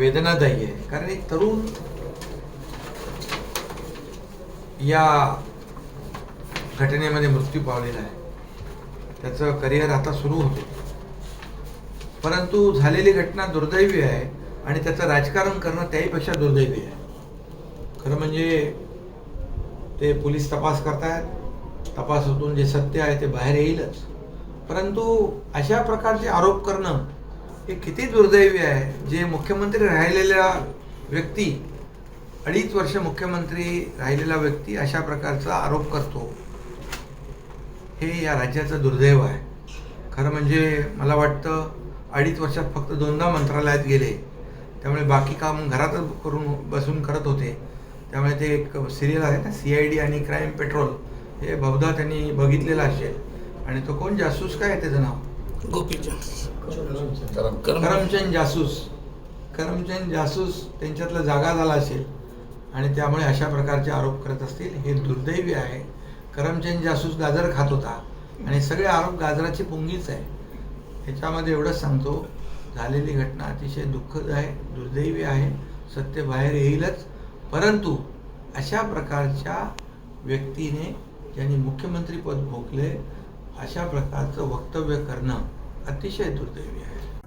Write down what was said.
वेदनादायी आहे. कारण एक तरुण या घटनेमध्ये मृत्यू पावलेला आहे. त्याचं करिअर आता सुरू होतं. परंतु झालेली घटना दुर्दैवी आहे आणि त्याचं राजकारण करणं त्याहीपेक्षा दुर्दैवी आहे. खरं म्हणजे ते पोलीस तपास करतायत. तपासातून जे सत्य आहे ते बाहेर येईलच. परंतु अशा प्रकारचे आरोप करणं हे किती दुर्दैवी आहे? जे मुख्यमंत्री राहिलेल्या व्यक्ती अडीच वर्ष मुख्यमंत्री राहिलेला व्यक्ती अशा प्रकारचा आरोप करतो. हे या राज्याचं दुर्दैव आहे. खरं म्हणजे मला वाटतं अडीच वर्षात फक्त दोनदा मंत्रालयात गेले. त्यामुळे बाकी काम घरातच करून बसून करत होते. त्यामुळे ते एक सिरियल आहे ना सी आय डी आणि क्राईम पेट्रोल हे बहुधा त्यांनी बघितलेलं असेल. आणि तो कोण? जासूस काय आहे त्याचं नाव? गोपीचंद. करमचंद जासूस. करमचंद जासूस त्यांच्यातला जागा झाला असेल आणि त्यामुळे अशा प्रकारचे आरोप करत असतील. हे दुर्दैवी आहे. करमचंद जासूस गाजर खात होता आणि सगळे आरोप गाजराची पुंगीच आहे. ह्याच्यामध्ये एवढंच सांगतो झालेली घटना अतिशय दुःखद आहे दुर्दैवी आहे सत्य बाहेर येईलच. परंतु अशा प्रकारच्या व्यक्तीने ज्यांनी मुख्यमंत्रीपद भोगले अशा प्रकारचं वक्तव्य करणं अतिशय दुर्दैवी आहे.